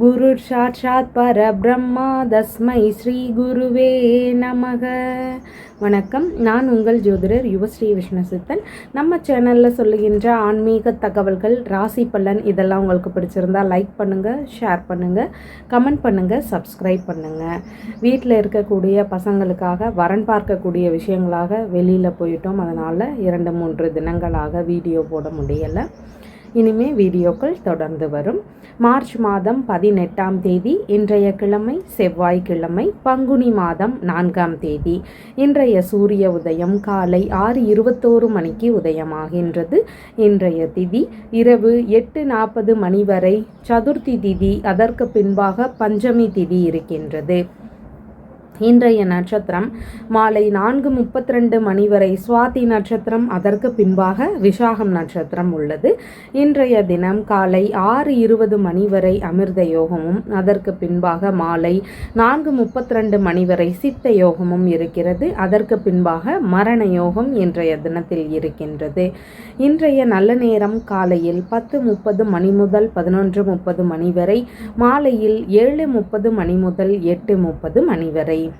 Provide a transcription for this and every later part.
குரு சாட்சாத் பரபிரம்மா தஸ்மை ஸ்ரீ குருவே நமக. வணக்கம். நான் உங்கள் ஜோதிடர் யுவஸ்ரீ விஷ்ணுசித்தன். நம்ம சேனலில் சொல்லுகின்ற ஆன்மீக தகவல்கள் ராசி பலன் இதெல்லாம் உங்களுக்கு பிடிச்சிருந்தால் லைக் பண்ணுங்கள் ஷேர் பண்ணுங்கள் கமெண்ட் பண்ணுங்கள் சப்ஸ்கிரைப் பண்ணுங்கள் வீட்டில் இருக்கக்கூடிய பசங்களுக்காக வரன் பார்க்கக்கூடிய விஷயங்களாக வெளியில் போயிட்டோம். அதனால் இரண்டு மூன்று தினங்களாக வீடியோ போட முடியலை. இனிமே வீடியோக்கள் தொடர்ந்து வரும். மார்ச் மாதம் பதினெட்டாம் தேதி இன்றைய கிழமை செவ்வாய்க்கிழமை பங்குனி மாதம் நான்காம் தேதி. இன்றைய சூரிய உதயம் காலை ஆறு இருபத்தோரு மணிக்கு உதயமாகின்றது. இன்றைய திதி இரவு எட்டு நாற்பது மணி வரை சதுர்த்தி திதி. அதற்கு பின்பாக பஞ்சமி திதி இருக்கின்றது. இன்றைய நட்சத்திரம் மாலை நான்கு முப்பத்தி ரெண்டு மணி வரை சுவாதி நட்சத்திரம். அதற்கு பின்பாக விசாகம் நட்சத்திரம் உள்ளது. இன்றைய தினம் காலை ஆறு இருபது மணி வரை அமிர்த யோகமும் அதற்கு பின்பாக மாலை நான்கு முப்பத்தி ரெண்டு மணி வரை சித்த யோகமும் இருக்கிறது. அதற்கு பின்பாக மரண யோகம் இன்றைய தினத்தில் இருக்கின்றது. இன்றைய நல்ல நேரம் காலையில் பத்து முப்பது மணி முதல் பதினொன்று முப்பது மணி வரை மாலையில் ஏழு முப்பது மணி முதல் எட்டு முப்பது மணி வரை.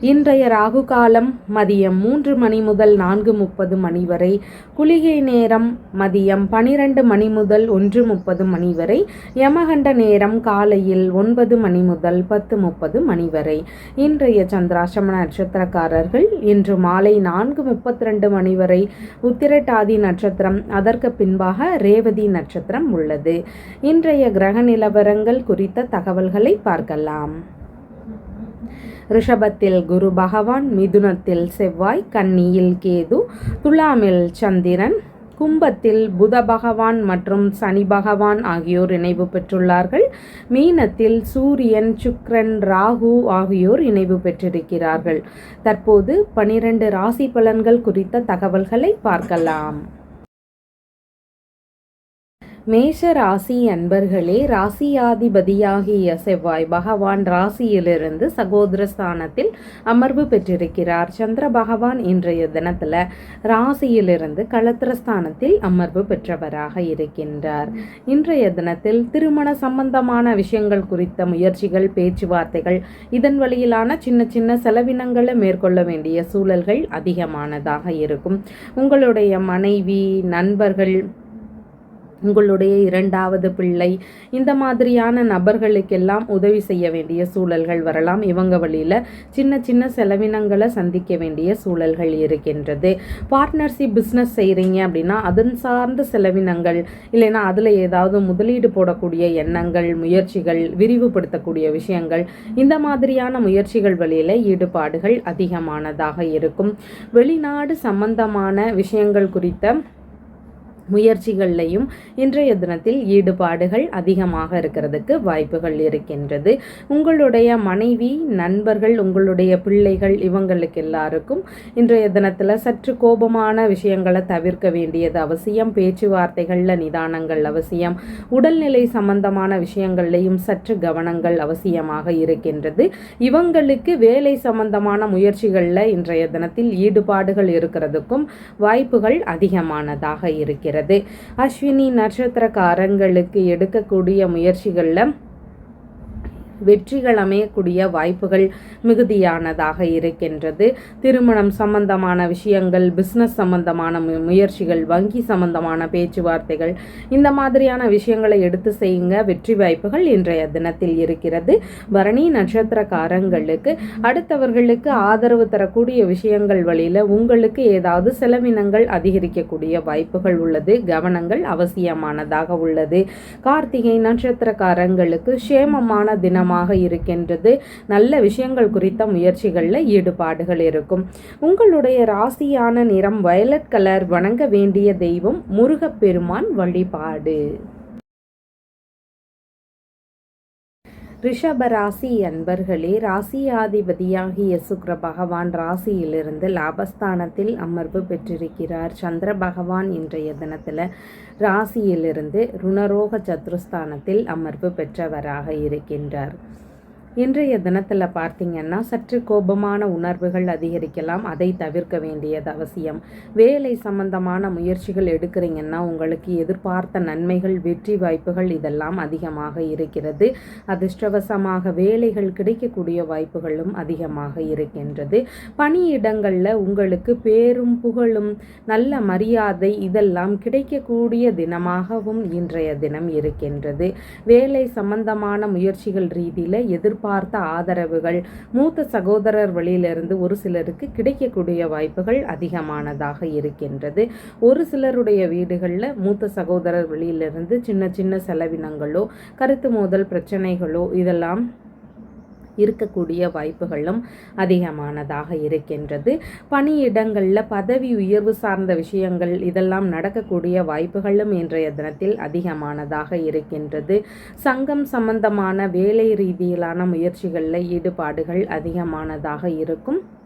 இன்றைய ராகு காலம் மதியம் மூன்று மணி முதல் நான்கு முப்பது மணி வரை குளிகை நேரம் மதியம் பனிரெண்டு மணி முதல் ஒன்று முப்பது மணி வரை யமகண்ட நேரம் காலையில் ஒன்பது மணி முதல் பத்து முப்பது மணி வரை. இன்றைய சந்திராசிரம நட்சத்திரக்காரர்கள் இன்று மாலை நான்கு முப்பத்தி ரெண்டு மணி வரை உத்திரட்டாதி நட்சத்திரம் அதற்கு பின்பாக ரேவதி நட்சத்திரம் உள்ளது. இன்றைய கிரக நிலவரங்கள் குறித்த தகவல்களை பார்க்கலாம். ரிஷபத்தில் குரு பகவான் மிதுனத்தில் செவ்வாய் கன்னியில் கேது துலாமில் சந்திரன் கும்பத்தில் புத பகவான் மற்றும் சனி பகவான் ஆகியோர் இணைவு பெற்றுள்ளார்கள். மீனத்தில் சூரியன் சுக்ரன் ராகு ஆகியோர் இணைவு பெற்றிருக்கிறார்கள். தற்போது பனிரெண்டு ராசி பலன்கள் குறித்த தகவல்களை பார்க்கலாம். மேஷ ராசி அன்பர்களே ராசியாதிபதியாகிய செவ்வாய் பகவான் ராசியிலிருந்து சகோதர ஸ்தானத்தில் அமர்வு பெற்றிருக்கிறார். சந்திர பகவான் இன்றைய தினத்தில் ராசியிலிருந்து களத்திரஸ்தானத்தில் அமர்வு பெற்றவராக இருக்கின்றார். இன்றைய தினத்தில் திருமண சம்பந்தமான விஷயங்கள் குறித்த முயற்சிகள் பேச்சுவார்த்தைகள் இதன் வழியிலான சின்ன சின்ன செலவினங்களை மேற்கொள்ள வேண்டிய சூழல்கள் அதிகமானதாக இருக்கும். உங்களுடைய மனைவி நண்பர்கள் உங்களுடைய இரண்டாவது பிள்ளை. இந்த மாதிரியான நபர்களுக்கெல்லாம் உதவி செய்ய வேண்டிய சூழல்கள் வரலாம். இவங்க வழியில் சின்ன சின்ன செலவினங்களை சந்திக்க வேண்டிய சூழல்கள் இருக்கின்றது. பார்ட்னர்ஷிப் பிஸ்னஸ் செய்கிறீங்க அப்படின்னா அதன் சார்ந்த செலவினங்கள் இல்லைன்னா அதில் ஏதாவது முதலீடு போடக்கூடிய எண்ணங்கள் முயற்சிகள் விரிவுபடுத்தக்கூடிய விஷயங்கள் இந்த மாதிரியான முயற்சிகள் வழியில் ஈடுபாடுகள் அதிகமானதாக இருக்கும். வெளிநாடு சம்பந்தமான விஷயங்கள் குறித்த முயற்சிகள்லையும் இன்றைய தினத்தில் ஈடுபாடுகள் அதிகமாக இருக்கிறதுக்கு வாய்ப்புகள் இருக்கின்றது. உங்களுடைய மனைவி நண்பர்கள் உங்களுடைய பிள்ளைகள் இவங்களுக்கு எல்லாருக்கும் இன்றைய தினத்தில் சற்று கோபமான விஷயங்களை தவிர்க்க வேண்டியது அவசியம். பேச்சுவார்த்தைகளில் நிதானங்கள் அவசியம். உடல்நிலை சம்பந்தமான விஷயங்கள்லையும் சற்று கவனங்கள் அவசியமாக இருக்கின்றது. இவங்களுக்கு வேலை சம்பந்தமான முயற்சிகளில் இன்றைய தினத்தில் ஈடுபாடுகள் இருக்கிறதுக்கும் வாய்ப்புகள் அதிகமானதாக இருக்கிறது. வருகிறது. அஸ்வினி நட்சத்திரக்காரங்களுக்கு எடுக்கக்கூடிய முயற்சிகளில் வெற்றிகள் அமையக்கூடிய வாய்ப்புகள் மிகுதியானதாக இருக்கின்றது. திருமணம் சம்பந்தமான விஷயங்கள் பிஸ்னஸ் சம்பந்தமான முயற்சிகள் வங்கி சம்பந்தமான பேச்சுவார்த்தைகள் இந்த மாதிரியான விஷயங்களை எடுத்து செய்யுங்க. வெற்றி வாய்ப்புகள் இன்றைய தினத்தில் இருக்கிறது. பரணி நட்சத்திரக்காரங்களுக்கு அடுத்தவர்களுக்கு ஆதரவு தரக்கூடிய விஷயங்கள் வழியில் உங்களுக்கு ஏதாவது செலவினங்கள் அதிகரிக்கக்கூடிய வாய்ப்புகள் உள்ளது. கவனங்கள் அவசியமானதாக உள்ளது. கார்த்திகை நட்சத்திரக்காரங்களுக்கு சேமமான தினம் காரணமாக இருக்கின்றது. நல்ல விஷயங்கள் குறித்த முயற்சிகளில் ஈடுபாடுகள் இருக்கும். உங்களுடைய ராசியான நிறம் வயலட் கலர் வணங்க வேண்டிய தெய்வம் முருகப்பெருமான் வழிபாடு. ரிஷப ராசி அன்பர்களே ராசியாதிபதியாகிய சுக்ர பகவான் ராசியிலிருந்து லாபஸ்தானத்தில் அமர்வு பெற்றிருக்கிறார். சந்திர பகவான் இன்றைய தினத்தில் ராசியிலிருந்து ருணரோக சத்ருஸ்தானத்தில் அமர்வு பெற்றவராக இருக்கின்றார். இன்றைய தினத்தில் பார்த்தீங்கன்னா சற்று கோபமான உணர்வுகள் அதிகரிக்கலாம். அதை தவிர்க்க வேண்டியது அவசியம். வேலை சம்பந்தமான முயற்சிகள் எடுக்கிறீங்கன்னா உங்களுக்கு எதிர்பார்த்த நன்மைகள் வெற்றி வாய்ப்புகள் இதெல்லாம் அதிகமாக இருக்கிறது. அதிர்ஷ்டவசமாக வேலைகள் கிடைக்கக்கூடிய வாய்ப்புகளும் அதிகமாக இருக்கின்றது. பணியிடங்களில் உங்களுக்கு பேரும் புகழும் நல்ல மரியாதை இதெல்லாம் கிடைக்கக்கூடிய தினமாகவும் இன்றைய தினம் இருக்கின்றது. வேலை சம்பந்தமான முயற்சிகள் ரீதியில் எதிர்பார்த்த ஆதரவுகள். மூத்த சகோதரர் வழியிலிருந்து ஒரு சிலருக்கு கிடைக்கக்கூடிய வாய்ப்புகள் அதிகமானதாக இருக்கின்றது. ஒரு சிலருடைய வீடுகளில் மூத்த சகோதரர் வழியிலிருந்து சின்ன சின்ன செலவினங்களோ கருத்து மோதல் பிரச்சனைகளோ இதெல்லாம் இருக்கக்கூடிய வாய்ப்புகளும் அதிகமானதாக இருக்கின்றது. பணியிடங்களில் பதவி உயர்வு சார்ந்த விஷயங்கள் இதெல்லாம் நடக்கக்கூடிய வாய்ப்புகளும் இன்றைய தினத்தில் அதிகமானதாக இருக்கின்றது. சங்கம் சம்பந்தமான வேலை ரீதியிலான முயற்சிகளில் ஈடுபாடுகள் அதிகமானதாக இருக்கும்.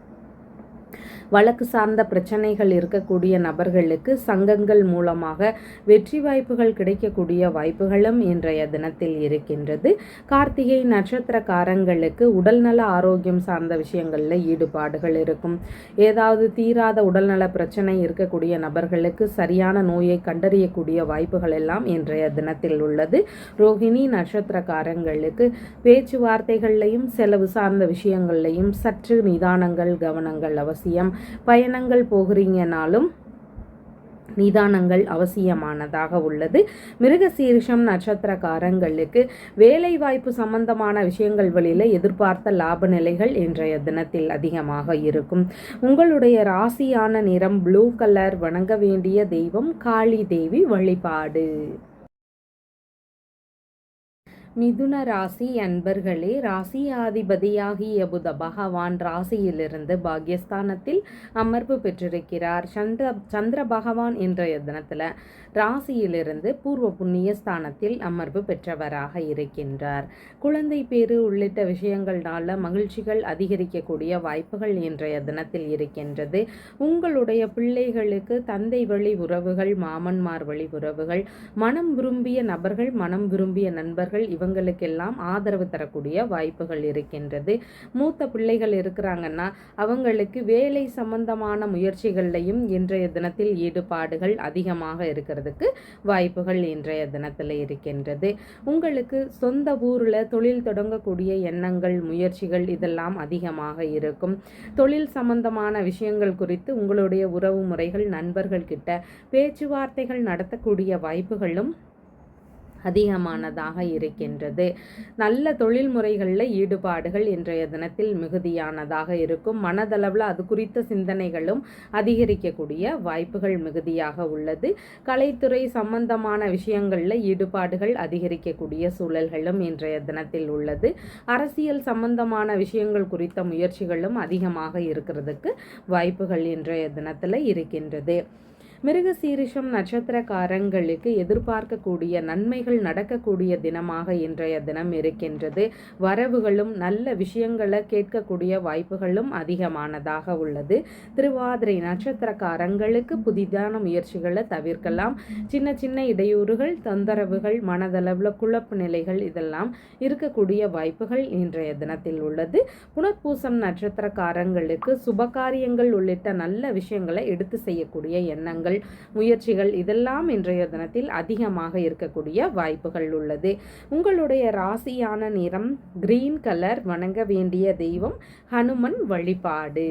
வழக்கு சார்ந்த பிரச்சனைகள் இருக்கக்கூடிய நபர்களுக்கு சங்கங்கள் மூலமாக வெற்றி வாய்ப்புகள் கிடைக்கக்கூடிய வாய்ப்புகளும் இன்றைய தினத்தில் இருக்கின்றது. கார்த்திகை நட்சத்திரக்காரங்களுக்கு உடல்நல ஆரோக்கியம் சார்ந்த விஷயங்களில் ஈடுபாடுகள் இருக்கும். ஏதாவது தீராத உடல்நல பிரச்சனை இருக்கக்கூடிய நபர்களுக்கு சரியான நோயை கண்டறியக்கூடிய வாய்ப்புகள் எல்லாம் இன்றைய தினத்தில் உள்ளது. ரோஹிணி நட்சத்திரக்காரங்களுக்கு பேச்சுவார்த்தைகள்லையும் செலவு சார்ந்த விஷயங்கள்லையும் சற்று நிதானங்கள் கவனங்கள் அவசியம். பயணங்கள் போகிறீங்கனாலும் நிதானங்கள் அவசியமானதாக உள்ளது. மிருகசீரிஷம் நட்சத்திரக்காரங்களுக்கு வேலை வாய்ப்பு சம்பந்தமான விஷயங்கள் வழியில் எதிர்பார்த்த லாப நிலைகள் இன்றைய தினத்தில் அதிகமாக இருக்கும். உங்களுடைய ராசியான நிறம் ப்ளூ கலர் வணங்க வேண்டிய தெய்வம் காளி தேவி வழிபாடு. மிதுன ராசி அன்பர்களே ராசியாதிபதியாகிய புத பகவான் ராசியிலிருந்து பாக்யஸ்தானத்தில் அமர்வு பெற்றிருக்கிறார். சந்திர சந்திர பகவான் இன்றைய தினத்தில் ராசியிலிருந்து பூர்வ புண்ணிய ஸ்தானத்தில் அமர்வு பெற்றவராக இருக்கின்றார். குழந்தை பேரு உள்ளிட்ட விஷயங்கள்னால மகிழ்ச்சிகள் அதிகரிக்கக்கூடிய வாய்ப்புகள் இன்றைய தினத்தில் இருக்கின்றது. உங்களுடைய பிள்ளைகளுக்கு தந்தை வழி உறவுகள் மாமன்மார் வழி உறவுகள் மனம் விரும்பிய நபர்கள் மனம் விரும்பிய நண்பர்கள் இவங்களுக்கெல்லாம் ஆதரவு தரக்கூடிய வாய்ப்புகள் இருக்கின்றது. மூத்த பிள்ளைகள் இருக்கிறாங்கன்னா அவங்களுக்கு வேலை சம்பந்தமான முயற்சிகள்லையும் இன்றைய தினத்தில் ஈடுபாடுகள் அதிகமாக இருக்கிறது. இருக்கிறதுக்கு வாய்ப்புகள் இன்றைய தினத்தில் இருக்கின்றது. உங்களுக்கு சொந்த ஊரில் தொழில் தொடங்கக்கூடிய எண்ணங்கள் முயற்சிகள் இதெல்லாம் அதிகமாக இருக்கும். தொழில் சம்பந்தமான விஷயங்கள் குறித்து உங்களுடைய உறவு முறைகள் நண்பர்கள் கிட்ட பேச்சுவார்த்தைகள் நடத்தக்கூடிய வாய்ப்புகளும் அதிகமானதாக இருக்கின்றது. நல்ல தொழில் முறைகளில் ஈடுபாடுகள் இன்றைய தினத்தில் மிகுதியானதாக இருக்கும். மனதளவில் அது குறித்த சிந்தனைகளும் அதிகரிக்கக்கூடிய வாய்ப்புகள் மிகுதியாக உள்ளது. கலைத்துறை சம்பந்தமான விஷயங்களில் ஈடுபாடுகள் அதிகரிக்கக்கூடிய சூழல்களும் இன்றைய தினத்தில் உள்ளது. அரசியல் சம்பந்தமான விஷயங்கள் குறித்த முயற்சிகளும் அதிகமாக இருக்கிறதுக்கு வாய்ப்புகள் இன்றைய தினத்தில் இருக்கின்றது. மிருகசீரிஷம் நட்சத்திரக்காரங்களுக்கு எதிர்பார்க்கக்கூடிய நன்மைகள் நடக்கக்கூடிய தினமாக இன்றைய தினம் இருக்கின்றது. வரவுகளும் நல்ல விஷயங்களை கேட்கக்கூடிய வாய்ப்புகளும் அதிகமானதாக உள்ளது. திருவாதிரை நட்சத்திரக்காரங்களுக்கு புதிதான முயற்சிகளை தவிர்க்கலாம். சின்ன சின்ன இடையூறுகள் தொந்தரவுகள் மனதளவில் குழப்பு நிலைகள் இதெல்லாம் இருக்கக்கூடிய வாய்ப்புகள் இன்றைய தினத்தில் உள்ளது. புனர்பூசம் நட்சத்திரக்காரங்களுக்கு சுபகாரியங்கள் உள்ளிட்ட நல்ல விஷயங்களை எடுத்து செய்யக்கூடிய எண்ணங்கள் முயற்சிகள் முயற்சிகள் இதெல்லாம் இன்றைய தினத்தில் அதிகமாக இருக்கக்கூடிய வாய்ப்புகள் உள்ளது. உங்களுடைய ராசியான நிறம் கிரீன் கலர் வணங்க வேண்டிய தெய்வம் ஹனுமன் வழிபாடு.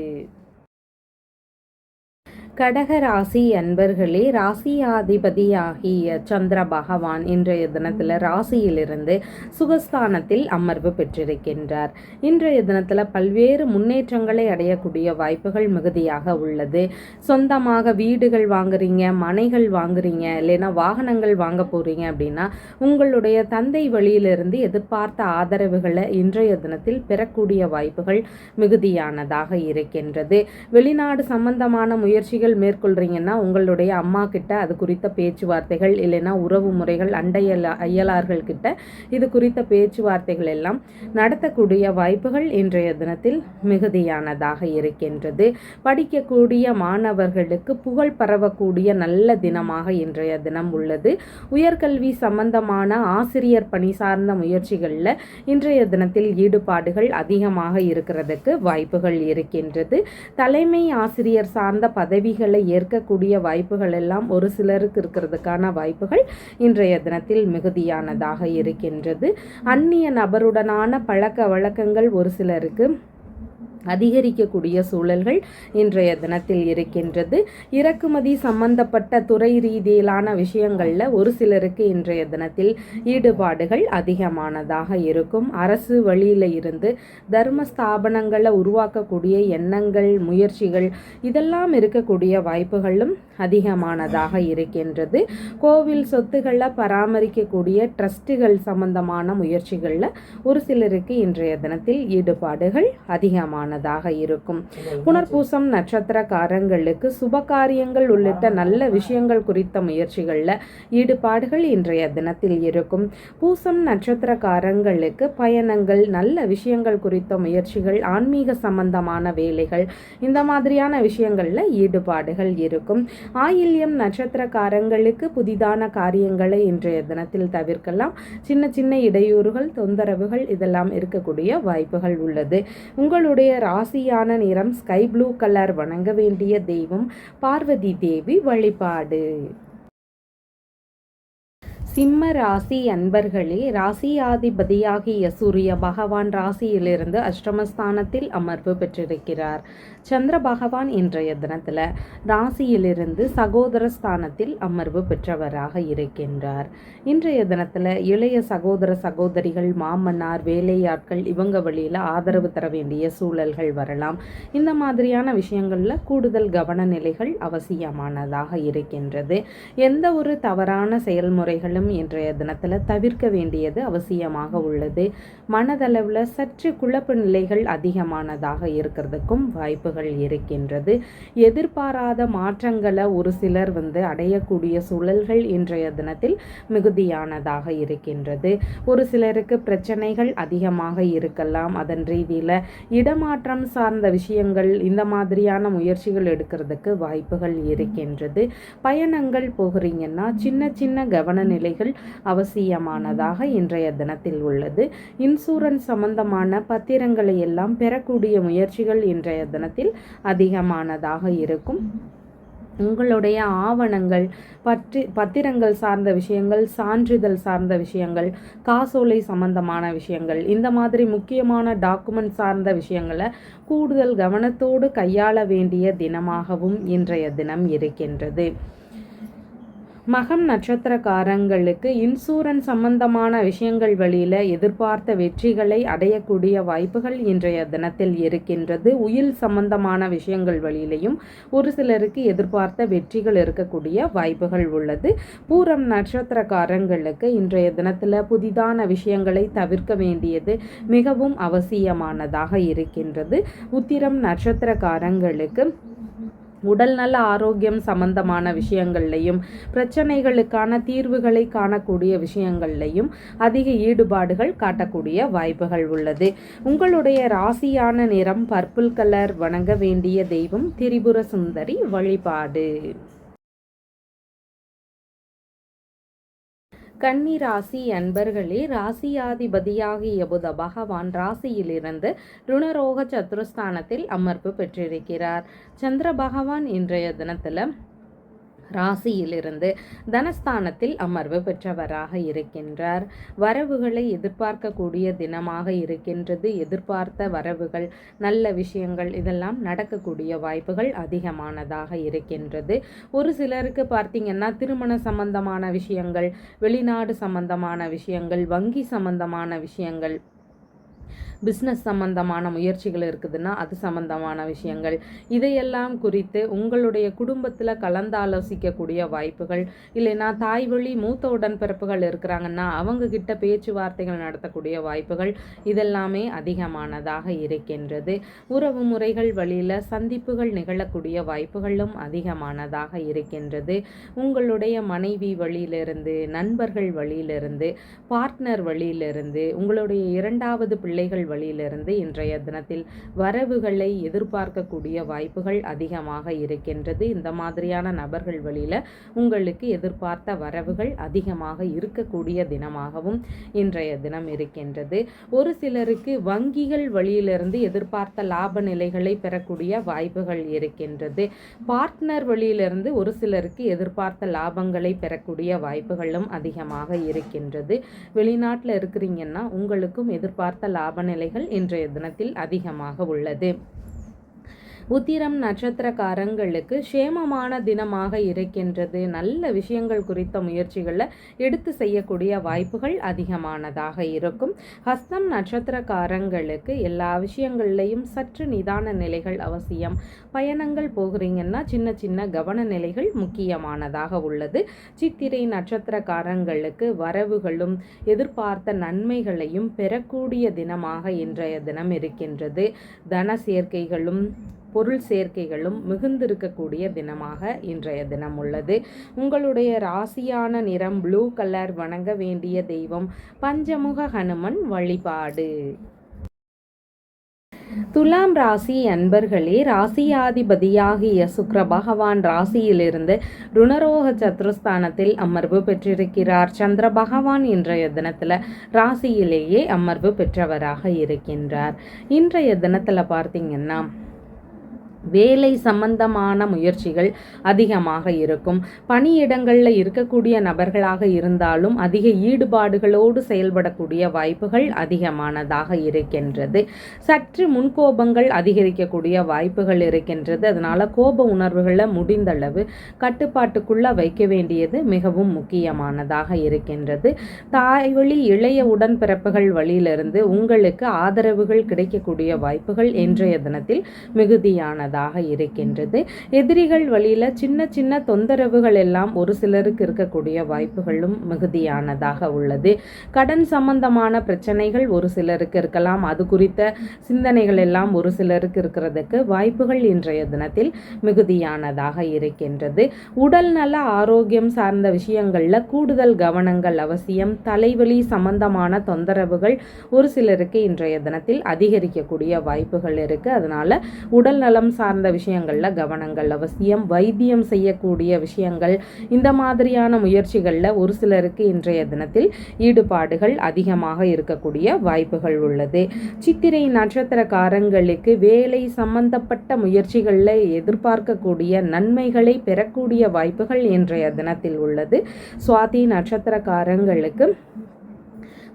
கடக ராசி அன்பர்களே ராசியாதிபதியாகிய சந்திர பகவான் இன்றைய தினத்தில் ராசியிலிருந்து சுகஸ்தானத்தில் அமர்வு பெற்றிருக்கின்றார். இன்றைய தினத்தில் பல்வேறு முன்னேற்றங்களை அடையக்கூடிய வாய்ப்புகள் மிகுதியாக உள்ளது. சொந்தமாக வீடுகள் வாங்குறீங்க மனைகள் வாங்குறீங்க இல்லைன்னா வாகனங்கள் வாங்க போகிறீங்க அப்படின்னா உங்களுடைய தந்தை வழியிலிருந்து எதிர்பார்த்த ஆதரவுகளை இன்றைய தினத்தில் பெறக்கூடிய வாய்ப்புகள் மிகுதியானதாக இருக்கின்றது. வெளிநாடு சம்பந்தமான முயற்சிகள் முயற்சிகள் மேற்கொள்கிறீங்கன்னா உங்களுடைய அம்மா கிட்ட அது குறித்த பேச்சுவார்த்தைகள் இல்லைன்னா உறவு முறைகள் அண்டைய அயலார்கள் கிட்ட இது குறித்த பேச்சுவார்த்தைகள் எல்லாம் நடத்தக்கூடிய வாய்ப்புகள் இன்றைய தினத்தில் மிகுதியானதாக இருக்கின்றது. படிக்கக்கூடிய மாணவர்களுக்கு புகழ் பரவக்கூடிய நல்ல தினமாக இன்றைய தினம் உள்ளது. உயர்கல்வி சம்பந்தமான ஆசிரியர் பணி சார்ந்த முயற்சிகளில் இன்றைய தினத்தில் ஈடுபாடுகள் அதிகமாக இருக்கிறதுக்கு வாய்ப்புகள் இருக்கின்றது. தலைமை ஆசிரியர் சார்ந்த பதவி கேள்விகளை ஏற்கக்கூடிய வாய்ப்புகள் எல்லாம் ஒரு சிலருக்கு இருக்கிறதுக்கான வாய்ப்புகள் இன்றைய தினத்தில் மிகுதியானதாக இருக்கின்றது. அந்நிய நபருடனான பழக்க வழக்கங்கள் ஒரு சிலருக்கு அதிகரிக்கக்கூடிய சூழல்கள் இன்றைய தினத்தில் இருக்கின்றது. இறக்குமதி சம்பந்தப்பட்ட துறை ரீதியிலான விஷயங்களில் ஒரு சிலருக்கு இன்றைய தினத்தில் ஈடுபாடுகள் அதிகமானதாக இருக்கும். அரசு வழியில் இருந்து தர்ம ஸ்தாபனங்களை உருவாக்கக்கூடிய எண்ணங்கள் முயற்சிகள் இதெல்லாம் இருக்கக்கூடிய வாய்ப்புகளும் அதிகமானதாக இருக்கின்றது. கோவில் சொத்துக்களை பராமரிக்கக்கூடிய ட்ரஸ்ட்டுகள் சம்பந்தமான முயற்சிகளில் ஒரு சிலருக்கு இன்றைய தினத்தில் ஈடுபாடுகள் அதிகமான ஆனதாக இருக்கும். புனர்பூசம் நட்சத்திரக்காரங்களுக்கு சுபகாரியங்கள் உள்ளிட்ட நல்ல விஷயங்கள் குறித்த முயற்சிகளில் ஈடுபாடுகள் இன்றைய தினத்தில் இருக்கும். பூசம் நட்சத்திரக்காரங்களுக்கு பயணங்கள் நல்ல விஷயங்கள் குறித்த முயற்சிகள் ஆன்மீக சம்பந்தமான வேலைகள் இந்த மாதிரியான விஷயங்களில் ஈடுபாடுகள் இருக்கும். ஆயில்யம் நட்சத்திரக்காரங்களுக்கு புதிதான காரியங்களை இன்றைய தினத்தில் தவிர்க்கலாம். சின்ன சின்ன இடையூறுகள் தொந்தரவுகள் இதெல்லாம் இருக்கக்கூடிய வாய்ப்புகள் உள்ளது. உங்களுடைய ராசியான நிறம் ஸ்கை ப்ளூ கலர் வணங்க வேண்டிய தெய்வம் பார்வதி தேவி வழிபாடு. சிம்ம ராசி அன்பர்களே ராசியாதிபதியாகிய சூரிய பகவான் ராசியிலிருந்து அஷ்டமஸ்தானத்தில் அமர்வு பெற்றிருக்கிறார். சந்திர பகவான் இன்றைய தினத்தில் ராசியிலிருந்து சகோதர ஸ்தானத்தில் அமர்வு பெற்றவராக இருக்கின்றார். இன்றைய தினத்தில் இளைய சகோதர சகோதரிகள் மாமன்னார் வேலையாட்கள் இவங்க வழியில் ஆதரவு தர வேண்டிய சூழல்கள் வரலாம். இந்த மாதிரியான விஷயங்களில் கூடுதல் கவன நிலைகள் அவசியமானதாக இருக்கின்றது. எந்த ஒரு தவறான செயல்முறைகளும் மேலும் இன்றைய தினத்தில் தவிர்க்க வேண்டியது அவசியமாக உள்ளது. மனதளவில் சற்று குழப்ப நிலைகள் அதிகமானதாக இருக்கிறதுக்கும் வாய்ப்புகள் இருக்கின்றது. எதிர்பாராத மாற்றங்களை ஒரு சிலர் வந்து அடையக்கூடிய சூழல்கள் இன்றைய தினத்தில் மிகுதியானதாக இருக்கின்றது. ஒரு சிலருக்கு பிரச்சனைகள் அதிகமாக இருக்கலாம். அதன் ரீதியில் இடமாற்றம் சார்ந்த விஷயங்கள் இந்த மாதிரியான முயற்சிகள் எடுக்கிறதுக்கு வாய்ப்புகள் இருக்கின்றது. பயணங்கள் போகிறீங்கன்னா சின்ன சின்ன கவன தேவைகள் அவசியமானதாக இன்றைய தினத்தில் உள்ளது. இன்சூரன்ஸ் சம்பந்தமான பத்திரங்களை எல்லாம் பெறக்கூடிய முயற்சிகள் இன்றைய தினத்தில் அதிகமானதாக இருக்கும். உங்களுடைய ஆவணங்கள் பற்றி பத்திரங்கள் சார்ந்த விஷயங்கள் சான்றிதழ் சார்ந்த விஷயங்கள் காசோலை சம்பந்தமான விஷயங்கள் இந்த மாதிரி முக்கியமான டாக்குமெண்ட் சார்ந்த விஷயங்களை கூடுதல் கவனத்தோடு கையாள வேண்டிய தினமாகவும் இன்றைய தினம் இருக்கின்றது. மகம் நட்சத்திரக்காரங்களுக்கு இன்சூரன்ஸ் சம்பந்தமான விஷயங்கள் வழியில் எதிர்பார்த்த வெற்றிகளை அடையக்கூடிய வாய்ப்புகள் இன்றைய தினத்தில் இருக்கின்றது. உயில் சம்பந்தமான விஷயங்கள் வழியிலையும் ஒரு சிலருக்கு எதிர்பார்த்த வெற்றிகள் இருக்கக்கூடிய வாய்ப்புகள் உள்ளது. பூரம் நட்சத்திரக்காரங்களுக்கு இன்றைய தினத்தில் புதிதான விஷயங்களை தவிர்க்க வேண்டியது மிகவும் அவசியமானதாக இருக்கின்றது. உத்திரம் நட்சத்திரக்காரங்களுக்கு உடல் நல ஆரோக்கியம் சம்பந்தமான விஷயங்கள்லையும் பிரச்சனைகளுக்கான தீர்வுகளை காணக்கூடிய விஷயங்கள்லையும் அதிக ஈடுபாடுகள் காட்டக்கூடிய வாய்ப்புகள் உள்ளது. உங்களுடைய ராசியான நிறம் பர்பிள் கலர் வணங்க வேண்டிய தெய்வம் திரிபுர சுந்தரி வழிபாடு. கன்னி ராசி அன்பர்களே ராசியாதிபதியாகிய புத பகவான் ராசியிலிருந்து ருணரோக சத்துருஸ்தானத்தில் அமர்வு பெற்றிருக்கிறார். சந்திர பகவான் இன்றைய தினத்தில் ராசியிலிருந்து தனஸ்தானத்தில் அமர்வு பெற்றவராக இருக்கின்றார். வரவுகளை எதிர்பார்க்கக்கூடிய தினமாக இருக்கின்றது. எதிர்பார்த்த வரவுகள் நல்ல விஷயங்கள் இதெல்லாம் நடக்கக்கூடிய வாய்ப்புகள் அதிகமானதாக இருக்கின்றது. ஒரு சிலருக்கு பார்த்தீங்கன்னா திருமண சம்பந்தமான விஷயங்கள் வெளிநாடு சம்பந்தமான விஷயங்கள் வங்கி சம்பந்தமான விஷயங்கள் பிஸ்னஸ் சம்பந்தமான முயற்சிகள் இருக்குதுன்னா அது சம்பந்தமான விஷயங்கள். இதையெல்லாம் குறித்து உங்களுடைய குடும்பத்தில் கலந்தாலோசிக்கக்கூடிய வாய்ப்புகள் இல்லைன்னா தாய் வழி மூத்த உடன்பிறப்புகள் இருக்கிறாங்கன்னா அவங்க கிட்ட பேச்சுவார்த்தைகள் நடத்தக்கூடிய வாய்ப்புகள் இதெல்லாமே அதிகமானதாக இருக்கின்றது. உறவு முறைகள் வழியில் சந்திப்புகள் நிகழக்கூடிய வாய்ப்புகளும் அதிகமானதாக இருக்கின்றது. உங்களுடைய மனைவி வழியிலிருந்து நண்பர்கள் வழியிலிருந்து பார்ட்னர் வழியிலிருந்து உங்களுடைய இரண்டாவது பிள்ளைகள் வழியிலிருந்து இன்றைய தினத்தில் வரவுகளை எதிர்பார்க்கக்கூடிய வாய்ப்புகள் அதிகமாக இருக்கின்றது. இந்த மாதிரியான நபர்கள் வழியில் உங்களுக்கு எதிர்பார்த்த வரவுகள் அதிகமாக இருக்கக்கூடிய தினமாகவும் இன்றைய தினம் இருக்கின்றது. ஒரு சிலருக்கு வங்கிகள் வழியிலிருந்து எதிர்பார்த்த லாப நிலைகளை பெறக்கூடிய வாய்ப்புகள் இருக்கின்றது. பார்ட்னர் வழியிலிருந்து ஒரு சிலருக்கு எதிர்பார்த்த லாபங்களை பெறக்கூடிய வாய்ப்புகளும் அதிகமாக இருக்கின்றது. வெளிநாட்டில் இருக்கிறீங்கன்னா உங்களுக்கும் எதிர்பார்த்த லாப நிலை நிலைகள் இன்றைய தினத்தில் அதிகமாக உள்ளது. உத்திரம் நட்சத்திரக்காரங்களுக்கு சேமமான தினமாக இருக்கின்றது. நல்ல விஷயங்கள் குறித்த முயற்சிகளை எடுத்து செய்யக்கூடிய வாய்ப்புகள் அதிகமானதாக இருக்கும். ஹஸ்தம் நட்சத்திரக்காரங்களுக்கு எல்லா விஷயங்கள்லையும் சற்று நிதான நிலைகள் அவசியம். பயணங்கள் போகிறீங்கன்னா சின்ன சின்ன கவன நிலைகள் முக்கியமானதாக உள்ளது. சித்திரை நட்சத்திரக்காரங்களுக்கு வரவுகளும் எதிர்பார்த்த நன்மைகளையும் பெறக்கூடிய தினமாக இன்றைய தினம் இருக்கின்றது. தன சேர்க்கைகளும் பொருள் சேர்க்கைகளும் மிகுந்திருக்கக்கூடிய தினமாக இன்றைய தினம் உள்ளது. உங்களுடைய ராசியான நிறம் ப்ளூ கலர் வணங்க வேண்டிய தெய்வம் பஞ்சமுக ஹனுமன் வழிபாடு. துலாம் ராசி அன்பர்களே ராசியாதிபதியாகிய சுக்ர பகவான் ராசியிலிருந்து ருணரோக சத்ருஸ்தானத்தில் அமர்வு பெற்றிருக்கிறார். சந்திர பகவான் இன்றைய தினத்தில் ராசியிலேயே அமர்வு பெற்றவராக இருக்கின்றார். இன்றைய தினத்தில் பார்த்தீங்கன்னா வேலை சம்பந்தமான முயற்சிகள் அதிகமாக இருக்கும். பணியிடங்களில் இருக்கக்கூடிய நபர்களாக இருந்தாலும் அதிக ஈடுபாடுகளோடு செயல்படக்கூடிய வாய்ப்புகள் அதிகமானதாக இருக்கின்றது. சற்று முன்கோபங்கள் அதிகரிக்கக்கூடிய வாய்ப்புகள் இருக்கின்றது. அதனால் கோப உணர்வுகளை முடிந்தளவு கட்டுப்பாட்டுக்குள்ள வைக்க வேண்டியது மிகவும் முக்கியமானதாக இருக்கின்றது. தாய்வழி இளைய உடன்பிறப்புகள் வழியிலிருந்து உங்களுக்கு ஆதரவுகள் கிடைக்கக்கூடிய வாய்ப்புகள் இன்றைய தினத்தில் மிகுதியானது. உள்ளதாக இருக்கின்றது. எதிரிகள் வழியில் சின்ன சின்ன தொந்தரவுகள் எல்லாம் ஒரு சிலருக்கு இருக்கக்கூடிய வாய்ப்புகளும் மிகுதியானதாக உள்ளது. கடன் சம்பந்தமான பிரச்சனைகள் ஒரு சிலருக்கு இருக்கலாம். அது குறித்த சிந்தனைகள் எல்லாம் ஒரு சிலருக்கு இருக்கிறதுக்கு வாய்ப்புகள் இன்றைய தினத்தில் மிகுதியானதாக இருக்கின்றது. உடல் நல ஆரோக்கியம் சார்ந்த விஷயங்களில் கூடுதல் கவனங்கள் அவசியம். தலைவலி சம்பந்தமான தொந்தரவுகள் ஒரு சிலருக்கு இன்றைய தினத்தில் அதிகரிக்கக்கூடிய வாய்ப்புகள் இருக்குது அதனால் உடல் நலம் சார்ந்த விஷயங்களில் கவனங்கள் அவசியம். வைத்தியம் செய்யக்கூடிய விஷயங்கள். இந்த மாதிரியான முயற்சிகளில் ஒரு சிலருக்கு இன்றைய தினத்தில் ஈடுபாடுகள் அதிகமாக இருக்கக்கூடிய வாய்ப்புகள் உள்ளது. சித்திரை நட்சத்திரக்காரங்களுக்கு வேலை சம்பந்தப்பட்ட முயற்சிகளில் எதிர்பார்க்கக்கூடிய நன்மைகளை பெறக்கூடிய வாய்ப்புகள் இன்றைய தினத்தில் உள்ளது. சுவாதி நட்சத்திரக்காரங்களுக்கு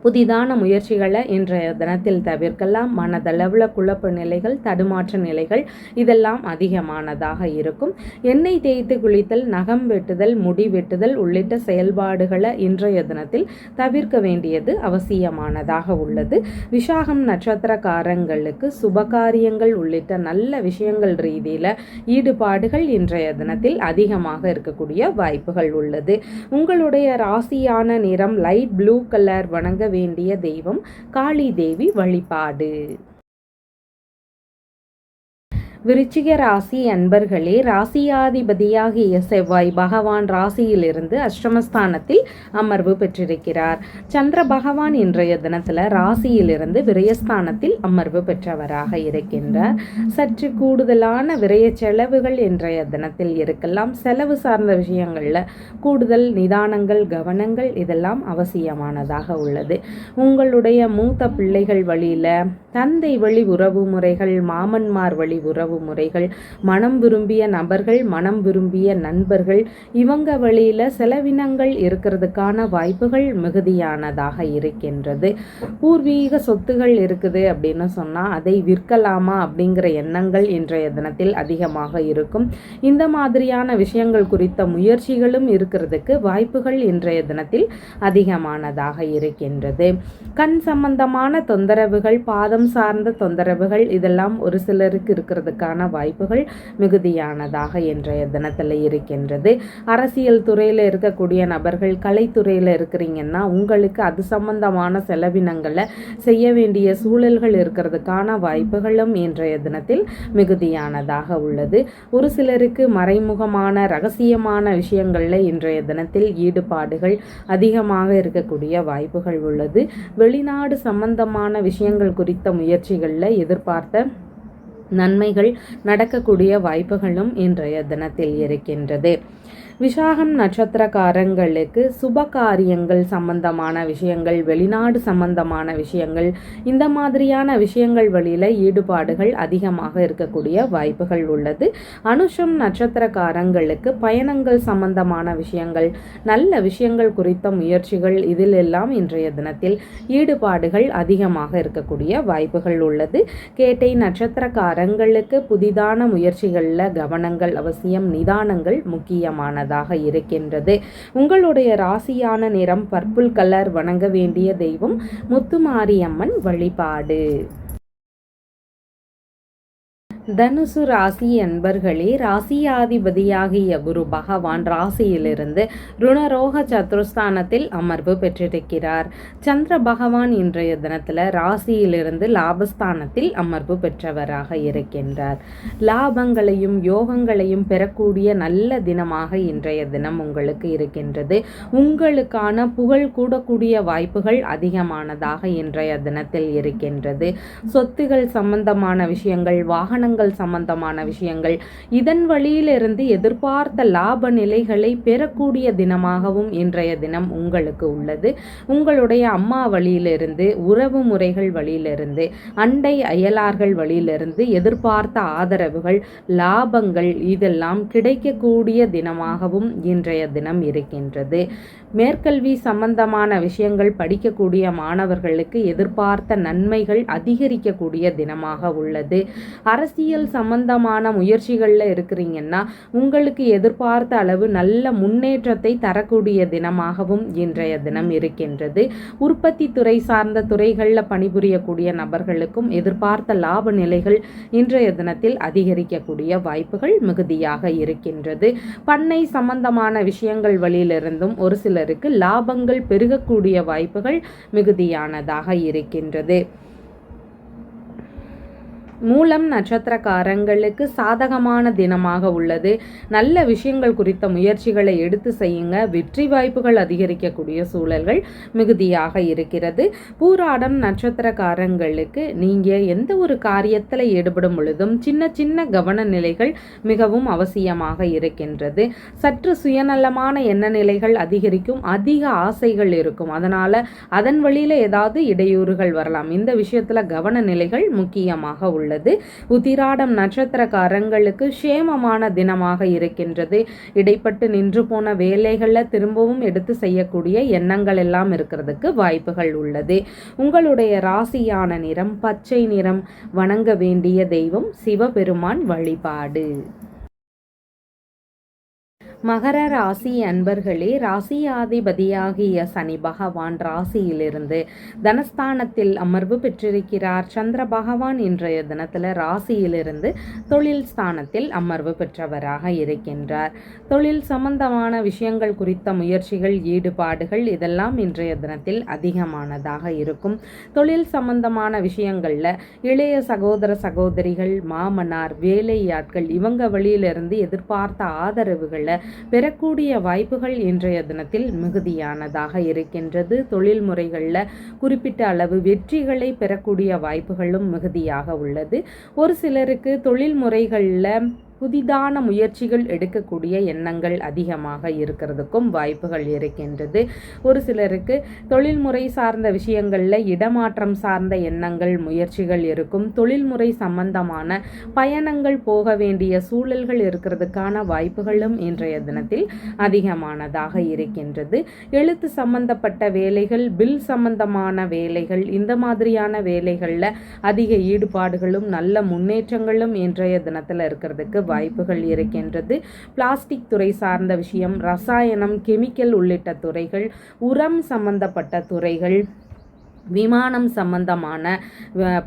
புதிதான முயற்சிகளை இன்றைய தினத்தில் தவிர்க்கலாம். மனதளவில் குழப்ப நிலைகள் தடுமாற்ற நிலைகள் இதெல்லாம் அதிகமானதாக இருக்கும். எண்ணெய் தேய்த்து குளித்தல் நகம் வெட்டுதல் முடி வெட்டுதல் உள்ளிட்ட செயல்பாடுகளை இன்றைய தினத்தில் தவிர்க்க வேண்டியது அவசியமானதாக உள்ளது. விசாகம் நட்சத்திரக்காரங்களுக்கு சுபகாரியங்கள் உள்ளிட்ட நல்ல விஷயங்கள் ரீதியில் ஈடுபாடுகள் இன்றைய தினத்தில் அதிகமாக இருக்கக்கூடிய வாய்ப்புகள் உள்ளது. உங்களுடைய ராசியான நிறம் லைட் ப்ளூ கலர் வணங்க வேண்டிய தெய்வம் காளி தேவி வழிபாடு. விருச்சிக ராசி அன்பர்களே ராசியாதிபதியாகிய செவ்வாய் பகவான் ராசியிலிருந்து அஷ்டமஸ்தானத்தில் அமர்வு பெற்றிருக்கிறார். சந்திர பகவான் இன்றைய தினத்தில் ராசியிலிருந்து விரயஸ்தானத்தில் அமர்வு பெற்றவராக இருக்கின்றார். சற்று கூடுதலான விரய செலவுகள் இன்றைய தினத்தில் இருக்கலாம். செலவு சார்ந்த விஷயங்களில் கூடுதல் நிதானங்கள் கவனங்கள் இதெல்லாம் அவசியமானதாக உள்ளது. உங்களுடைய மூத்த பிள்ளைகள் வழியில் தந்தை வழி உறவு முறைகள் மாமன்மார் வழி உறவு உறவு முறைகள் மனம் விரும்பிய நபர்கள் மனம் விரும்பிய நண்பர்கள் இவங்க வழியில் செலவினங்கள் இருக்கிறதுக்கான வாய்ப்புகள் மிகுதியானதாக இருக்கின்றது. பூர்வீக சொத்துகள் இருக்குது அப்படின்னு சொன்னால் அதை விற்கலாமா அப்படிங்கிற எண்ணங்கள் இன்றைய தினத்தில் அதிகமாக இருக்கும். இந்த மாதிரியான விஷயங்கள் குறித்த முயற்சிகளும் இருக்கிறதுக்கு வாய்ப்புகள் இன்றைய தினத்தில் அதிகமானதாக இருக்கின்றது. கண் சம்பந்தமான தொந்தரவுகள் பாதம் சார்ந்த தொந்தரவுகள் இதெல்லாம் ஒரு சிலருக்கு இருக்கிறதுக்கான வாய்ப்புகள் மிகுதியானதாக இன்றைய தினத்தில் இருக்கின்றது. அரசியல் துறையில் இருக்கக்கூடிய நபர்கள் கலைத்துறையில் இருக்கிறீங்கன்னா உங்களுக்கு அது சம்பந்தமான செலவினங்களை செய்ய வேண்டிய சூழல்கள் இருக்கிறதுக்கான வாய்ப்புகளும் இன்றைய தினத்தில் மிகுதியானதாக உள்ளது. ஒரு சிலருக்கு மறைமுகமான ரகசியமான விஷயங்களில் இன்றைய தினத்தில் ஈடுபாடுகள் அதிகமாக இருக்கக்கூடிய வாய்ப்புகள் உள்ளது. வெளிநாடு சம்பந்தமான விஷயங்கள் குறித்த முயற்சிகளில் எதிர்பார்த்த நன்மைகள் நடக்கக்கூடிய வாய்ப்புகளும் இன்றைய தினத்தில் இருக்கின்றது. விசாகம் நட்சத்திரக்காரங்களுக்கு சுப காரியங்கள் சம்பந்தமான விஷயங்கள் வெளிநாடு சம்பந்தமான விஷயங்கள் இந்த மாதிரியான விஷயங்கள் வழியில் ஈடுபாடுகள் அதிகமாக இருக்கக்கூடிய வாய்ப்புகள் உள்ளது. அனுஷம் நட்சத்திரக்காரங்களுக்கு பயணங்கள் சம்பந்தமான விஷயங்கள் நல்ல விஷயங்கள் குறித்த முயற்சிகள் இதில் எல்லாம் இன்றைய தினத்தில் ஈடுபாடுகள் அதிகமாக இருக்கக்கூடிய வாய்ப்புகள் உள்ளது. கேட்டை நட்சத்திரக்காரங்களுக்கு புதிதான முயற்சிகளில் கவனங்கள் அவசியம் நிதானங்கள் முக்கியமானது. உள்ளதாக இருக்கின்றது. உங்களுடைய ராசியான நிறம் பர்பிள் கலர் வணங்க வேண்டிய தெய்வம் முத்துமாரியம்மன் வழிபாடு. தனுசு ராசி என்பர்களே ராசியாதிபதியாகிய குரு பகவான் ராசியிலிருந்து ருணரோக சத்ருஸ்தானத்தில் அமர்வு பெற்றிருக்கிறார். சந்திர பகவான் இன்றைய தினத்தில் ராசியிலிருந்து லாபஸ்தானத்தில் அமர்வு பெற்றவராக இருக்கின்றார். லாபங்களையும் யோகங்களையும் பெறக்கூடிய நல்ல தினமாக இன்றைய தினம் உங்களுக்கு இருக்கின்றது. உங்களுக்கான புகழ் கூடக்கூடிய வாய்ப்புகள் அதிகமானதாக இன்றைய தினத்தில் இருக்கின்றது. சொத்துகள் சம்பந்தமான விஷயங்கள் வாகனங்கள் பணங்கள் சம்பந்தமான விஷயங்கள். இதன் வழியிலிருந்து எதிர்பார்த்த லாப நிலைகளை பெறக்கூடிய தினமாகவும் இன்றைய தினம் உங்களுக்கு உள்ளது. உங்களுடைய அம்மா வழியிலிருந்து உறவு முறைகள் வழியிலிருந்து அண்டை அயலார்கள் வழியிலிருந்து எதிர்பார்த்த ஆதரவுகள் லாபங்கள் இதெல்லாம் கிடைக்கக்கூடிய தினமாகவும் இன்றைய தினம் இருக்கின்றது. மேற்கல்வி சம்பந்தமான விஷயங்கள் படிக்கக்கூடிய மாணவர்களுக்கு எதிர்பார்த்த நன்மைகள் அதிகரிக்கக்கூடிய தினமாக உள்ளது. அரசியல் சம்பந்தமான முயற்சிகளில் இருக்கிறீங்கன்னா உங்களுக்கு எதிர்பார்த்த அளவு நல்ல முன்னேற்றத்தை தரக்கூடிய தினமாகவும் இன்றைய தினம் இருக்கின்றது. உற்பத்தி துறை சார்ந்த துறைகளில் பணிபுரியக்கூடிய நபர்களுக்கும் எதிர்பார்த்த லாப நிலைகள் இன்றைய தினத்தில் அதிகரிக்கக்கூடிய வாய்ப்புகள் மிகுதியாக இருக்கின்றது. பண்ணை சம்பந்தமான விஷயங்கள் வழியிலிருந்தும் ஒரு சிலருக்கு லாபங்கள் பெருகக்கூடிய வாய்ப்புகள் மிகுதியானதாக இருக்கின்றது. மூலம் நட்சத்திரக்காரங்களுக்கு சாதகமான தினமாக உள்ளது. நல்ல விஷயங்கள் குறித்த முயற்சிகளை எடுத்து செய்யுங்க. வெற்றி வாய்ப்புகள் அதிகரிக்கக்கூடிய சூழல்கள் மிகுதியாக இருக்கிறது. பூராடம் நட்சத்திரக்காரங்களுக்கு நீங்கள் எந்த ஒரு காரியத்தில் ஈடுபடும் பொழுதும் சின்ன சின்ன கவன நிலைகள் மிகவும் அவசியமாக இருக்கின்றது. சற்று சுயநலமான எண்ண நிலைகள் அதிகரிக்கும். அதிக ஆசைகள் இருக்கும். அதனால் அதன் வழியில் ஏதாவது இடையூறுகள் வரலாம். இந்த விஷயத்தில் கவன நிலைகள் முக்கியமாக உள்ளது உள்ளது. உத்திராடம் நட்சத்திரக்காரங்களுக்கு சேமமான தினமாக இருக்கின்றது. இடைப்பட்டு நின்று போன வேலைகளில் திரும்பவும் எடுத்து செய்யக்கூடிய எண்ணங்கள் எல்லாம் இருக்கிறதுக்கு வாய்ப்புகள் உள்ளது. உங்களுடைய ராசியான நிறம் பச்சை நிறம் வணங்க வேண்டிய தெய்வம் சிவபெருமான் வழிபாடு. மகர ராசி அன்பர்களே ராசியாதிபதியாகிய சனி பகவான் ராசியிலிருந்து தனஸ்தானத்தில் அமர்வு பெற்றிருக்கிறார். சந்திர பகவான் இன்றைய தினத்தில் ராசியிலிருந்து தொழில் ஸ்தானத்தில் அமர்வு பெற்றவராக இருக்கின்றார். தொழில் சம்பந்தமான விஷயங்கள் குறித்த முயற்சிகள் ஈடுபாடுகள் இதெல்லாம் இன்றைய தினத்தில் அதிகமானதாக இருக்கும். தொழில் சம்பந்தமான விஷயங்களில் இளைய சகோதர சகோதரிகள் மாமனார் வேலையாட்கள் இவங்க வழியிலிருந்து எதிர்பார்த்த ஆதரவுகளை பெறக்கூடிய வாய்ப்புகள் இன்றைய தினத்தில் மிகுதியானதாக இருக்கின்றது. தொழில் முறைகளில் குறிப்பிட்ட அளவு வெற்றிகளை பெறக்கூடிய வாய்ப்புகளும் மிகுதியாக உள்ளது. ஒரு சிலருக்கு தொழில் முறைகளில் புதிதான முயற்சிகள் எடுக்கக்கூடிய எண்ணங்கள் அதிகமாக இருக்கிறதுக்கும் வாய்ப்புகள் இருக்கின்றது. ஒரு சிலருக்கு தொழில்முறை சார்ந்த விஷயங்களில் இடமாற்றம் சார்ந்த எண்ணங்கள் முயற்சிகள் இருக்கும். தொழில்முறை சம்பந்தமான பயணங்கள் போக வேண்டிய சூழல்கள் இருக்கிறதுக்கான வாய்ப்புகளும் இன்றைய தினத்தில் அதிகமானதாக இருக்கின்றது. எழுத்து சம்பந்தப்பட்ட வேலைகள் பில் சம்பந்தமான வேலைகள் இந்த மாதிரியான வேலைகளில் அதிக ஈடுபாடுகளும் நல்ல முன்னேற்றங்களும் இன்றைய தினத்தில் இருக்கிறதுக்கு வாய்ப்புகள் இருக்கின்றது. பிளாஸ்டிக் துறை சார்ந்த விஷயம் ரசாயனம் கெமிக்கல் உள்ளிட்ட துறைகள் உரம் சம்பந்தப்பட்ட துறைகள் விமானம் சம்பந்தமான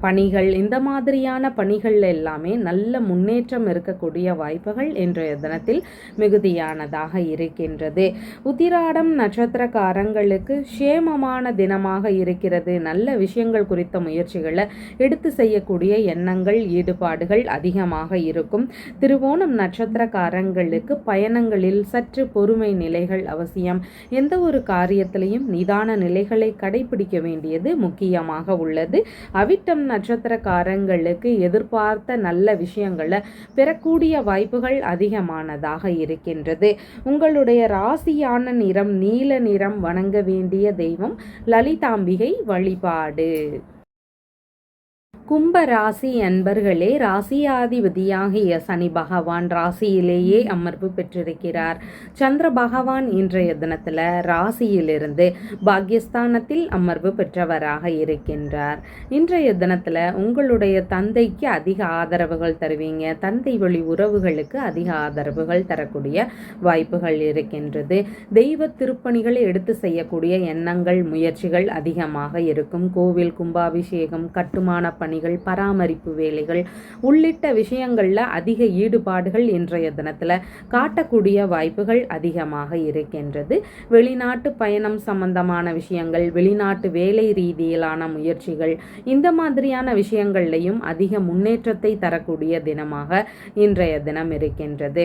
பணிகள் இந்த மாதிரியான பணிகள் எல்லாமே நல்ல முன்னேற்றம் இருக்கக்கூடிய வாய்ப்புகள் இன்றைய தினத்தில் மிகுதியானதாக இருக்கின்றது. உத்திராடம் நட்சத்திரக்காரங்களுக்கு சேமமான தினமாக இருக்கிறது. நல்ல விஷயங்கள் குறித்த முயற்சிகளை எடுத்து செய்யக்கூடிய எண்ணங்கள் ஈடுபாடுகள் அதிகமாக இருக்கும். திருவோணம் நட்சத்திரக்காரங்களுக்கு பயணங்களில் சற்று பொறுமை நிலைகள் அவசியம். எந்த ஒரு காரியத்திலையும் நிதான நிலைகளை கடைபிடிக்க வேண்டியது முக்கியமாக உள்ளது. அவிட்டம் நட்சத்திரக்காரங்களுக்கு எதிர்பார்த்த நல்ல விஷயங்களை பெறக்கூடிய வாய்ப்புகள் அதிகமானதாக இருக்கின்றது. உங்களுடைய ராசியான நிறம் நீல நிறம் வணங்க வேண்டிய தெய்வம் லலிதாம்பிகை வழிபாடு. கும்ப ராசி அன்பர்களே ராசியாதிபதியாகிய சனி பகவான் ராசியிலேயே அமர்வு பெற்றிருக்கிறார். சந்திர பகவான் இன்றைய தினத்தில் ராசியிலிருந்து பாக்யஸ்தானத்தில் அமர்வு பெற்றவராக இருக்கின்றார். இன்றைய தினத்தில் உங்களுடைய தந்தைக்கு அதிக ஆதரவுகள் தருவீங்க. தந்தை வழி உறவுகளுக்கு அதிக ஆதரவுகள் தரக்கூடிய வாய்ப்புகள் இருக்கின்றது. தெய்வ திருப்பணிகளை எடுத்து செய்யக்கூடிய எண்ணங்கள் முயற்சிகள் அதிகமாக இருக்கும். கோவில் கும்பாபிஷேகம் கட்டுமான பணி பணிகள் பராமரிப்பு வேலைகள் உள்ளிட்ட விஷயங்களில் அதிக ஈடுபாடுகள் இன்றைய தினத்தில் காட்டக்கூடிய வாய்ப்புகள் அதிகமாக இருக்கின்றது. வெளிநாட்டு பயணம் சம்பந்தமான விஷயங்கள் வெளிநாட்டு வேலை ரீதியிலான முயற்சிகள் இந்த மாதிரியான விஷயங்கள்லையும் அதிக முன்னேற்றத்தை தரக்கூடிய தினமாக இன்றைய தினம் இருக்கின்றது.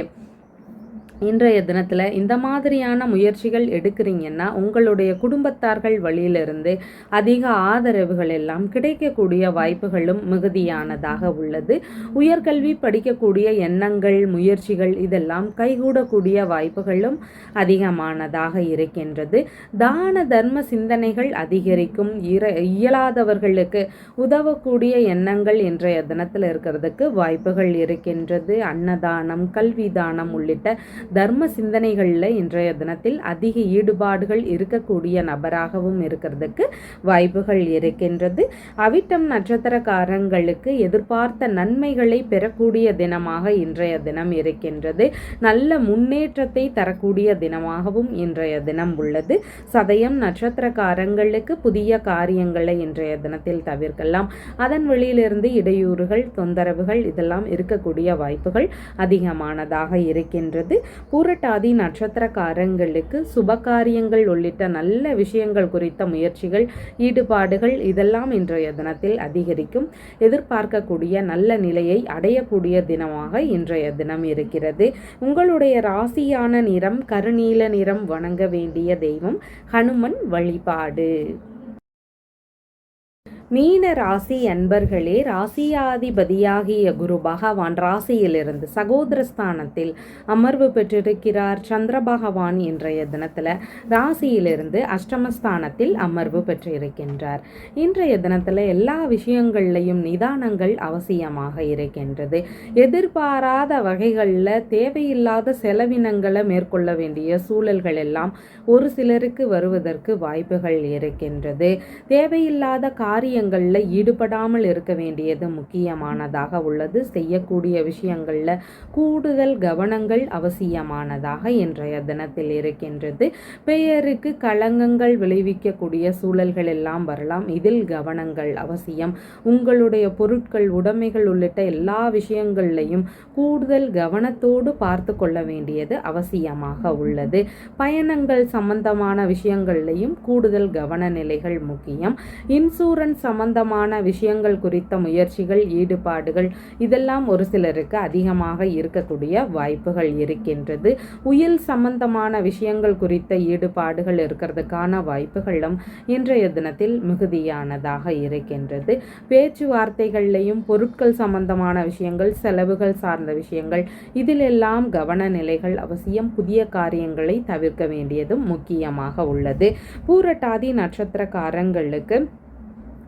இன்றைய தினத்தில் இந்த மாதிரியான முயற்சிகள் எடுக்கிறீங்கன்னா உங்களுடைய குடும்பத்தார்கள் வழியிலிருந்து அதிக ஆதரவுகள் எல்லாம் கிடைக்கக்கூடிய வாய்ப்புகளும் மிகுதியானதாக உள்ளது. உயர்கல்வி படிக்கக்கூடிய எண்ணங்கள் முயற்சிகள் இதெல்லாம் கைகூடக்கூடிய வாய்ப்புகளும் அதிகமானதாக இருக்கின்றது. தான தர்ம சிந்தனைகள் அதிகரிக்கும். இயலாதவர்களுக்கு உதவக்கூடிய எண்ணங்கள் இன்றைய தினத்தில் இருக்கிறதுக்கு வாய்ப்புகள் இருக்கின்றது. அன்னதானம் கல்வி தானம் உள்ளிட்ட தர்ம சிந்தனைகளில் இன்றைய தினத்தில் அதிக ஈடுபாடுகள் இருக்கக்கூடிய நபராகவும் இருக்கிறதுக்கு வாய்ப்புகள் இருக்கின்றது. அவிட்டம் நட்சத்திரக்காரங்களுக்கு எதிர்பார்த்த நன்மைகளை பெறக்கூடிய தினமாக இன்றைய தினம் இருக்கின்றது. நல்ல முன்னேற்றத்தை தரக்கூடிய தினமாகவும் இன்றைய தினம் உள்ளது. சதயம் நட்சத்திரக்காரங்களுக்கு புதிய காரியங்களை இன்றைய தினத்தில் தவிர்க்கலாம். அதன் வெளியிலிருந்து இடையூறுகள் தொந்தரவுகள் இதெல்லாம் இருக்கக்கூடிய வாய்ப்புகள் அதிகமானதாக இருக்கின்றது. பூரட்டாதி நட்சத்திரக்காரங்களுக்கு சுபகாரியங்கள் உள்ளிட்ட நல்ல விஷயங்கள் குறித்த முயற்சிகள் ஈடுபாடுகள் இதெல்லாம் இன்றைய தினத்தில் அதிகரிக்கும். எதிர்பார்க்கக்கூடிய நல்ல நிலையை அடையக்கூடிய தினமாக இன்றைய தினம் இருக்கிறது. உங்களுடைய ராசியான நிறம் கருநீல நிறம் வணங்க வேண்டிய தெய்வம் ஹனுமன் வழிபாடு. மீன ராசி அன்பர்களே ராசியாதிபதியாகிய குரு பகவான் ராசியிலிருந்து சகோதரஸ்தானத்தில் அமர்வு பெற்றிருக்கிறார். சந்திர பகவான் இன்றைய தினத்தில் ராசியிலிருந்து அஷ்டமஸ்தானத்தில் அமர்வு பெற்றிருக்கின்றார். இன்றைய தினத்தில் எல்லா விஷயங்கள்லையும் நிதானங்கள் அவசியமாக இருக்கின்றது. எதிர்பாராத வகைகளில் தேவையில்லாத செலவினங்களை மேற்கொள்ள வேண்டிய சூழல்கள் எல்லாம் ஒரு சிலருக்கு வருவதற்கு வாய்ப்புகள் இருக்கின்றது. தேவையில்லாத காரிய காரியங்களில் ஈடுபடாமல் இருக்க வேண்டியது முக்கியமானதாக உள்ளது. செய்யக்கூடிய விஷயங்களில் கூடுதல் கவனங்கள் அவசியமானதாக இன்றைய தினத்தில் இருக்கின்றது. பெயருக்கு களங்கங்கள் விளைவிக்கக்கூடிய சூழல்கள் எல்லாம் வரலாம். இதில் கவனங்கள் அவசியம். உங்களுடைய பொருட்கள் உடைமைகள் உள்ளிட்ட எல்லா விஷயங்கள்லையும் கூடுதல் கவனத்தோடு பார்த்து கொள்ள வேண்டியது அவசியமாக உள்ளது. பயணங்கள் சம்பந்தமான விஷயங்கள்லையும் கூடுதல் கவன நிலைகள் முக்கியம். இன்சூரன்ஸ் சம்பந்தமான விஷயங்கள் குறித்த முயற்சிகள் ஈடுபாடுகள் இதெல்லாம் ஒரு சிலருக்கு அதிகமாக இருக்கக்கூடிய வாய்ப்புகள் இருக்கின்றது. உயில் சம்பந்தமான விஷயங்கள் குறித்த ஈடுபாடுகள் இருக்கிறதுக்கான வாய்ப்புகளும் இன்றைய தினத்தில் மிகுதியானதாக இருக்கின்றது. பேச்சுவார்த்தைகள்லையும் பொருட்கள் சம்பந்தமான விஷயங்கள் செலவுகள் சார்ந்த விஷயங்கள் இதிலெல்லாம் கவன நிலைகள் அவசியம். புதிய காரியங்களை தவிர்க்க வேண்டியதும் முக்கியமாக உள்ளது. பூரட்டாதி நட்சத்திரக்காரங்களுக்கு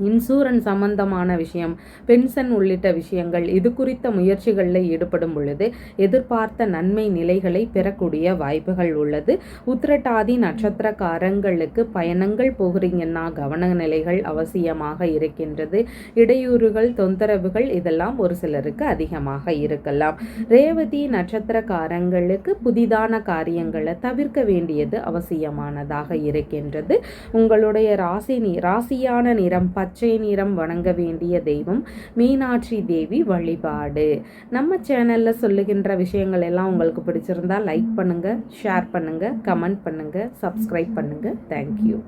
இன்சூரன்ஸ் சம்பந்தமான விஷயம் பென்ஷன் உள்ளிட்ட விஷயங்கள் இது குறித்த முயற்சிகளில் ஈடுபடும் பொழுது எதிர்பார்த்த நன்மை நிலைகளை பெறக்கூடிய வாய்ப்புகள் உள்ளது. உத்திரட்டாதி நட்சத்திரக்காரங்களுக்கு பயணங்கள் போகிறீங்கன்னா கவன நிலைகள் அவசியமாக இருக்கின்றது. இடையூறுகள் தொந்தரவுகள் இதெல்லாம் ஒரு சிலருக்கு அதிகமாக இருக்கலாம். ரேவதி நட்சத்திரக்காரங்களுக்கு புதிதான காரியங்களை தவிர்க்க வேண்டியது அவசியமானதாக இருக்கின்றது. உங்களுடைய ராசி ராசியான நிறம் பச்சை நிறம் வணங்க வேண்டிய தெய்வம் மீனாட்சி தேவி வழிபாடு. நம்ம சேனலில் சொல்லுகின்ற விஷயங்கள் எல்லாம் உங்களுக்கு பிடிச்சிருந்தா லைக் பண்ணுங்கள் ஷேர் பண்ணுங்கள் கமெண்ட் பண்ணுங்கள் சப்ஸ்கிரைப் பண்ணுங்கள் தேங்க்யூ